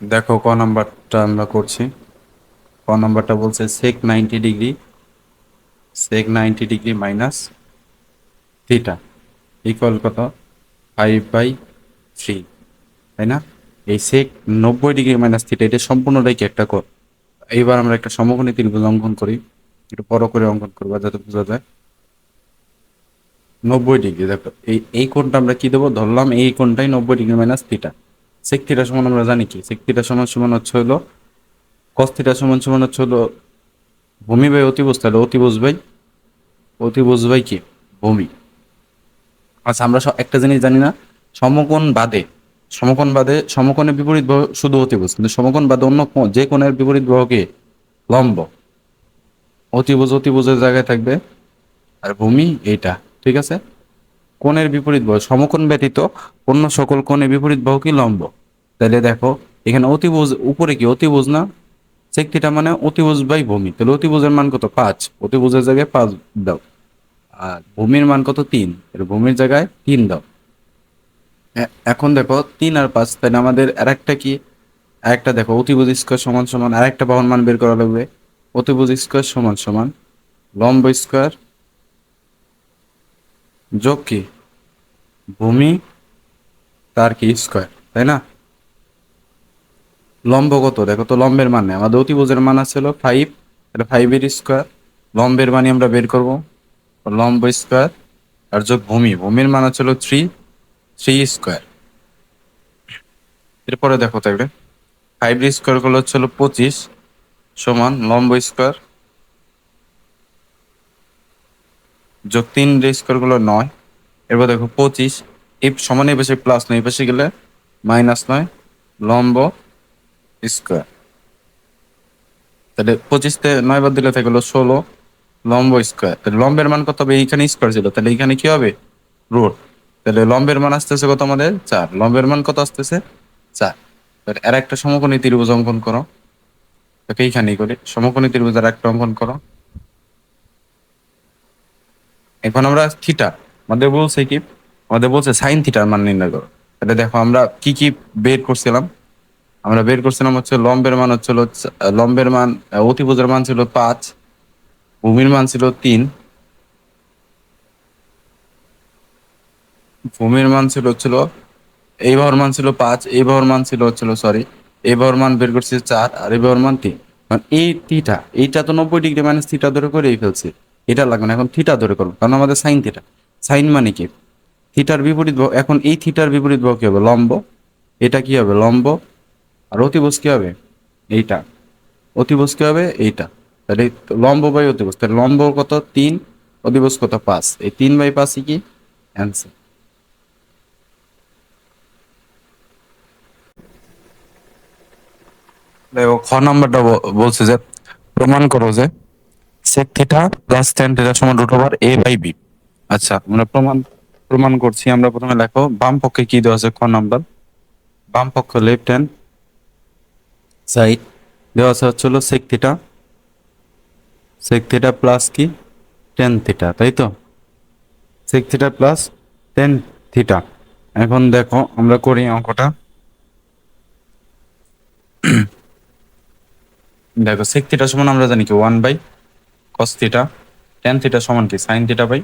দেখো ক নাম্বারটা আমরা করছি। ক নাম্বারটা বলছে sec ninety degree sec ninety degree minus theta equal কত? ফাইভ বাই থ্রি তাই না? এই সেক নব্বই ডিগ্রি মাইনাস থিটা এটা সম্পূর্ণটাই কি একটা কর এইবার আমরা একটা সমকোণী ত্রিভুজ অঙ্কন করি। একটু বড় করে অঙ্কন করব যাতে বোঝা যায়। নব্বই ডিগ্রি দেখো, এই এই কোণটা আমরা কি দেবো? ধরলাম এই কোণটাই নব্বই degree minus theta sec theta সমান আমরা জানি কি? সেক থিটা সমান সমান হচ্ছে হলো কস থিটা সমান সমান হচ্ছে হলো ভূমি বাই অতিভুজ। তাহলে অতিভুজ বাই অতিভুজ বাই কি? ভূমি। আচ্ছা আমরা একটা জিনিস জানি না, সমকোণ বাদে সমকোণ বাদে, সমকোণের বিপরীত বাহু শুধু অতিভুজ, কিন্তু সমকোণ বাদে অন্য যে কোণের বিপরীত বাহুকে লম্ব। অতিভুজ অতিভুজের জায়গায় থাকবে, আর ভূমি এইটা, ঠিক আছে? কোণের বিপরীত বাহু, সমকোণ ব্যতীত অন্য সকল কোণের বিপরীত বাহু কি লম্ব? তাহলে দেখো, এখানে অতিভুজ, উপরে কি? অতিভুজ না? সেক থিটা মানে অতিভুজ বাই ভূমি। তাহলে অতিভুজের মান কত? পাঁচ। অতিভুজের জায়গায় পাঁচ দাও। আর ভূমির মান কত? তিন। ভূমির জায়গায় তিন দাও। এখন দেখো, তিন আর পাঁচ, তাহলে আমাদের আর একটা কি? আরেকটা দেখো, অতিভুজ স্কোয়ার সমান সমান, আরেকটা বাহন মান বের করা লাগবে। অতিভুজ স্কোয়ার সমান সমান লম্ব স্কোয়ার যোগ কি? ভূমি, তার কি স্কোয়ার তাই না? লম্ব কত? দেখো তো লম্বের মান নেই। আমাদের অতিভুজের মান আছে হলো ফাইভ তাহলে ফাইভের স্কোয়ার লম্বের মানই আমরা বের করব। লম্ব স্কোয়ার আর যোগ ভূমি। ভূমির মান হচ্ছে হলো থ্রি থ্রি স্কোয়ার এরপরে দেখো তাহলে ফাইভ স্কোয়ারগুলো হচ্ছে হলো পঁচিশ সমান লম্ব স্কোয়ার যোগ তিন স্কোয়ারগুলো নয় এরপর দেখো পঁচিশ, এই সমান এই পাশে প্লাস নয়, এই পাশে গেলে মাইনাস নয়, লম্ব স্কোয়ার তাহলে পঁচিশতে নয় বাদ দিলে থাকল ষোলো, লম্ব স্কোয়ার তাহলে লম্বের মান কত হবে? এইখানে স্কোয়ার ছিল। তাহলে এইখানে কি হবে? রুট তাহলে লম্বের মান আসতেছে কত আমাদের? চার। লম্বের মান কত আসতেছে? চার। তাহলে আর একটা সমকোণী ত্রিভুজ অঙ্কন করো। তোকে এইখানেই করি। সমকোণী ত্রিভুজ আর একটা অঙ্কন করো। এখন আমরা থিটা আমাদের বলছে কি? আমাদের বলছে সাইন থিটার মান নির্ণয় করো। তাহলে দেখো আমরা কি কি বের করছিলাম? আমরা বের করছিলাম হচ্ছে লম্বের মান হচ্ছিল লম্বের মান অতিভুজের মান ছিল পাঁচ, ভূমির মান ছিল তিন, ভূমির মান ছিল হচ্ছিল এই বাহুর মান ছিল পাঁচ, এই বাহুর মান ছিল হচ্ছিল সরি এই বাহুর মান বের করছি চার, আর এই বাহুর মান তিন। মানে এই থিটা এইটা তো নব্বই ডিগ্রি মাইনাস থিটা ধরে করেই ফেলছি। এটা লাগবে না এখন থিটা ধরে করব, কারণ আমাদের সাইন থিটা সাইন মানে কি? থিটার বিপরীত এখন এই থিটার বিপরীত বাহু কি হবে? লম্ব। এটা কি হবে? লম্ব। আর অতিভুজ কি হবে? এইটা। অতিভুজ কি হবে? এইটা। তাহলে লম্ব বাই অতিভুজ। তাহলে লম্ব কত? তিন। অতিভুজ কত? পাঁচ। এই তিন বাই পাঁচই কি? অ্যান্সার খ নাম্বারটা বলছে যে, প্রমাণ করো যে sec theta plus tan theta সমান root over a by b আচ্ছা আমরা প্রমাণ প্রমাণ করছি। আমরা প্রথমে লেখো বাম পক্ষে কি দেওয়া আছে? খ নাম্বার। বাম পক্ষ লেফট হ্যান্ড সাইড দেওয়া আছে হচ্ছে হলো sec theta sec theta plus কি? tan থিটা তাই তো? sec theta plus tan theta এখন দেখো, আমরা করি অঙ্কটা। দেখো, sec থিটা সমান আমরা জানি কি? One by cos theta tan theta সমান কি? sin theta by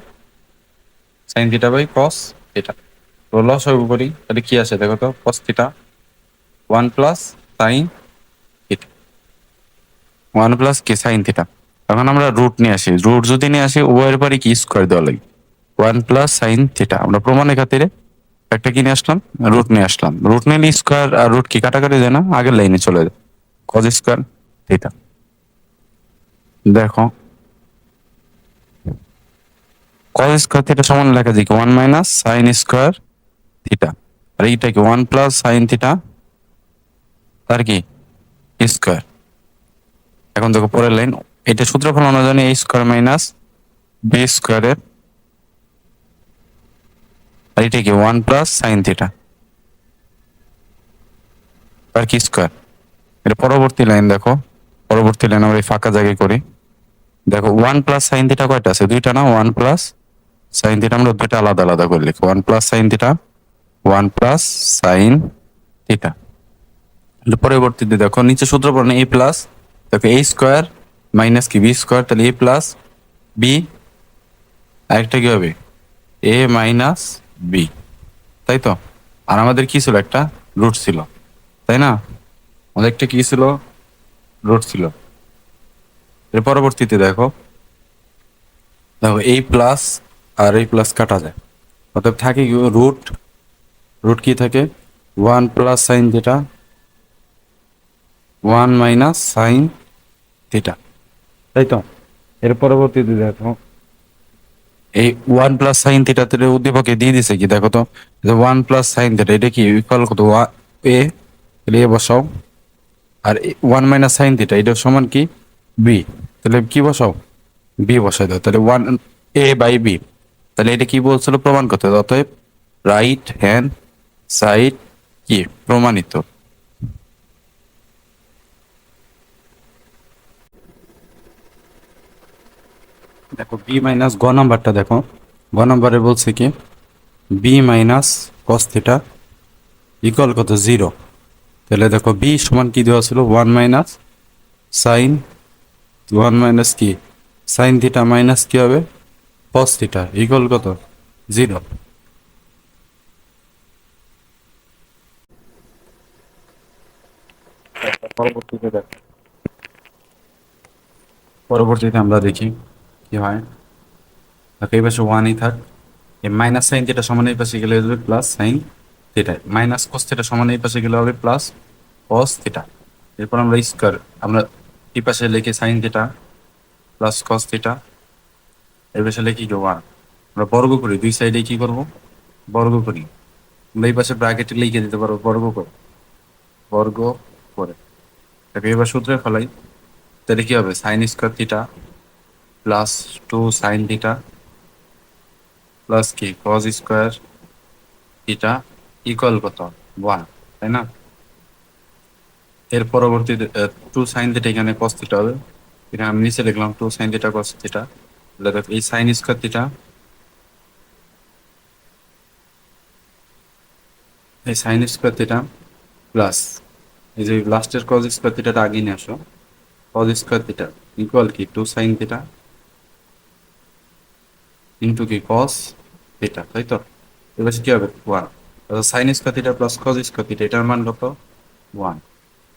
sin theta by cos theta তো লস হবে করি তাহলে কি আসে? দেখো তো, cos theta one plus sin theta one plus কি? এখন আমরা রুট নিয়ে আসি। রুট যদি নিয়ে আসি, উভয়ের পরে কি? স্কোয়ার দেওয়া লাগে। ওয়ান প্লাস সাইন থিটা আমরা প্রমাণের খাতিরে একটা কি নিয়ে আসলাম? রুট নিয়ে আসলাম। রুট নিলে স্কোয়ার আর রুট কি কাটাকাটি যায় না? আগের লাইনে চলে যায়। কজ স্কোয়ার থিটা দেখো কজ স্কোয়ার থিটা সমান লেখা যায় কি? One minus sine square theta. আর এইটা কি? ওয়ান প্লাস সাইন থিটা, তার কি? স্কোয়ার এখন দেখো পরের লাইন এটা সূত্র ফল আমরা জানি a স্কোয়ার মাইনাস বি স্কোয়ারের আর এটা কি? One plus sine theta. আর কি স্কোয়ার এটা পরবর্তী লাইন দেখো। পরবর্তী লাইন আমরা এই ফাঁকা জায়গায় করি। দেখো ওয়ান প্লাস সাইন থিটা কয়টা আছে? দুইটা না? ওয়ান প্লাস সাইন থিটা আমরা দুইটা আলাদা আলাদা করে লিখি one plus sine theta one plus sine theta পরবর্তীতে দেখো নিচে সূত্র পড়ে এ প্লাস দেখো এ স্কোয়ার মাইনাস কি? বি স্কোয়ার তাহলে এ প্লাস বি আরেকটা কি হবে? এ মাইনাস বি তাই তো? আর আমাদের কি ছিল একটা? রুট ছিল। তাই না? আমাদের একটা কি ছিল? রুট ছিল। এর পরবর্তীতে দেখো দেখো এই প্লাস আর এই প্লাস কাটা যায়। অর্থাৎ থাকে রুট রুট কি থাকে? ওয়ান প্লাস সাইন যেটা ওয়ান মাইনাস সাইন থিটা তাই তো? এর পরবর্তীতে দেখো, এই ওয়ান প্লাস সাইন থিটা থেকে উদ্দীপকে দিয়ে দিছে কি? দেখো তো ওয়ান প্লাস সাইন থিটা এটা কি ইকুয়াল কত? এ তাহলে এ বসাও। আর ওয়ান মাইনাস সাইন থিটা এটা সমান কি? বি তাহলে কি বসাও? বি বসাই দাও। তাহলে ওয়ান এ বাই বি তাহলে এটা কি বলছিল প্রমাণ করতে অতএব রাইট হ্যান্ড সাইড কি? প্রমাণিত। দেখো বি মাইনাস গ নাম্বারটা দেখো। গ নাম্বারে বলছে কি? B minus cos theta equal কত? জিরো তাহলে দেখো বি সমান কি দেওয়া ছিল? One minus sine one minus কি? সাইন থিটা মাইনাস কি হবে? কস থিটা ইকুয়াল কত? জিরো পরবর্তীতে দেখো। পরবর্তীতে আমরা দেখি কি হয়। দেখো এই পাশে ওয়ানই থাক। এই মাইনাস সাইন যেটা সমান এই পাশে গেলে হবে plus sine theta minus cos theta সমান এই পাশে গেলে হবে প্লাস কস থিটা এরপর আমরা স্কোয়ার আমরা এই পাশে লিখি sine theta plus cos theta পাশে লিখি কি ওয়ান আমরা বর্গ করি, দুই সাইডে কি করব? বর্গ করি। আমরা এই পাশে ব্র্যাকেটে লিখে দিতে পারব, বর্গ করে। বর্গ করে। তাকে এবার সূত্রে ফেলাই। তাহলে কি হবে? Sine square theta plus two sine theta plus কি? কজ স্কোয়ার থিটা ইকুয়াল কত? ওয়ান তাই না? এর পরবর্তী টু সাইন থিটা এখানে কস থিটা হবে। এখানে আমি নিচে লিখলাম two sine theta cos theta তাহলে দেখো এই সাইন স্কোয়ার থিটা এই সাইন স্কোয়ার থিটা প্লাস এই যে লাস্টের কজ স্কোয়ার থিটাটা আগে নিয়ে আসো কজ স্কোয়ার থিটা ইকুয়াল কি? টু সাইন থিটা ইন্টু কি? কস থিটা তাই তো? এবার কি হবে? One sine square theta plus cos square theta এটার মান কত? ওয়ান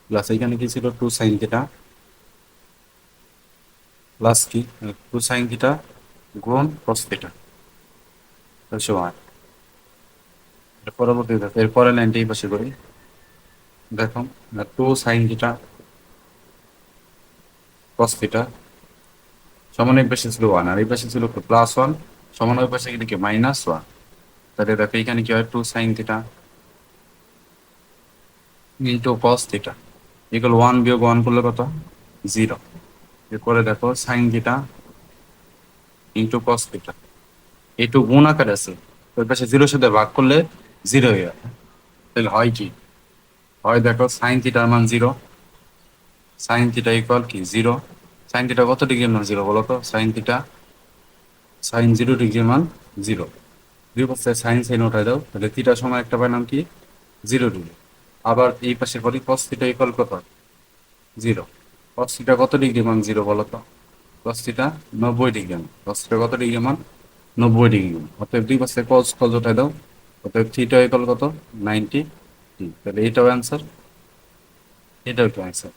প্লাস এখানে কি ছিল? টু সাইন থিটা প্লাস কি টু সাইন থিটা গুণ কস থিটা ওয়ান পরবর্তী দেখো এরপরে লাইনটা পাশে করি। দেখো two sine theta cos theta, সমান এই পাশে ছিল ওয়ান আর এই পাশে ছিল প্লাস ওয়ান সমান ওই পাশে কিন্তু কি মাইনাস ওয়ান তাহলে দেখো কি হয়, two sine theta into cos theta equal one বিয়োগ ওয়ান করলে কত? জিরো এরপরে দেখো sine theta into cos theta এইটু গুণ আকার আছে। ওই পাশে জিরোর সাথে ভাগ করলে জিরো হয়ে যাবে। তাহলে হয় কি? হয় দেখো সাইন থিটার মান জিরো সাইন থিটা ইকুয়াল কি? জিরো সাইন থিটা কত ডিগ্রির মান জিরো বলো তো? সাইন থিটা সাইন জিরো ডিগ্রির মান জিরো দুই পাশে সাইন সাইন উঠাই দাও। তাহলে থিটার সময় একটা পাইলাম কি? Zero degree. আবার এই পাশে করি কস থিটা ইকুয়াল কত? জিরো কস থিটা কত ডিগ্রি মান জিরো বলো তো কস থিটা নব্বই ডিগ্রি মান। কস থিটা কত ডিগ্রি মান? নব্বই ডিগ্রি মান। অতএব দুই পাশে কস কস উঠাই দাও। অতএব থিটা ইকুয়াল কত? নাইনটি তাহলে এটাও অ্যান্সার এটাও একটু অ্যান্সার